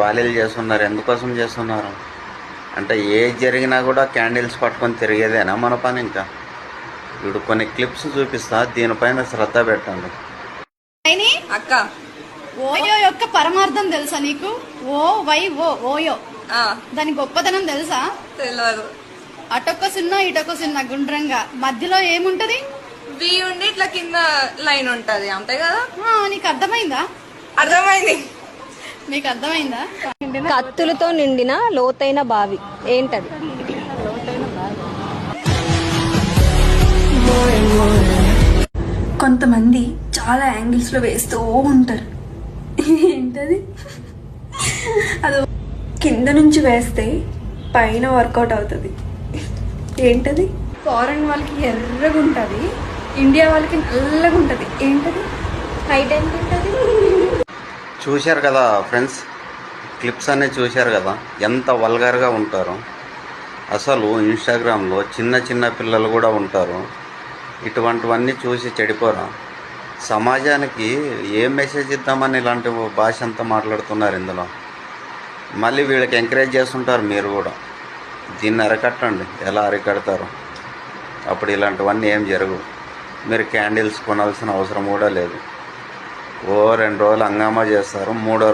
ర్యాలీలు చేస్తున్నారు. ఎందుకోసం చేస్తున్నారు? అంటే ఏది జరిగినా కూడా క్యాండిల్స్ పట్టుకొని తిరిగేదేనా మన పని ఇంకా? ఇప్పుడు కొన్ని క్లిప్స్ చూపిస్తా దీనిపైన శ్రద్ధ పెట్టండి. అక్క. ఓయో యొక్క పరమార్థం తెలుసా నీకు? O Y O OYO. ఆ, దాని గొప్పతనం తెలుసా? తెలియదు అటొక్క సున్నా ఇటొక్క సున్నా గుండ్రంగా. మధ్యలో ఏముంటది? వి ఉండి ఇట్లా కింద లైన్ ఉంటది. అంతే కదా? ఆ, నీకు అర్థమైందా? అర్థమైంది. మీకు అర్థమైందా? కత్తులతో నిండిన లోతైన బావి. ఏంటది? కొంతమంది చాలా యాంగిల్స్లో వేస్తూ ఉంటారు. ఏంటది? అది కింద నుంచి వేస్తే పైన వర్కౌట్ అవుతుంది. ఏంటది? ఫారెన్ వాళ్ళకి ఎర్రగా ఉంటుంది ఇండియా వాళ్ళకి నల్లగా ఉంటుంది ఏంటది? హైట్ ఎంత? చూశారు కదా ఫ్రెండ్స్? క్లిప్స్ అన్నీ చూశారు కదా? ఎంత వల్గర్గా ఉంటారు? అసలు ఇన్స్టాగ్రామ్లో చిన్న చిన్న పిల్లలు కూడా ఉంటారు. ఇటువంటివన్నీ చూసి చెడిపోరా? సమాజానికి ఏం మెసేజ్ ఇద్దామని ఇలాంటి భాష అంతా మాట్లాడుతున్నారు ఇందులో? మళ్ళీ వీళ్ళకి ఎంకరేజ్ చేస్తుంటారు మీరు కూడా. దీన్ని అరికట్టండి. ఎలా అరికడతారు? అప్పుడు ఇలాంటివన్నీ ఏం జరగవు. మీరు క్యాండిల్స్ కొనాల్సిన అవసరం కూడా లేదు. ఓ రెండు రోజులు హంగామా చేస్తారు మూడో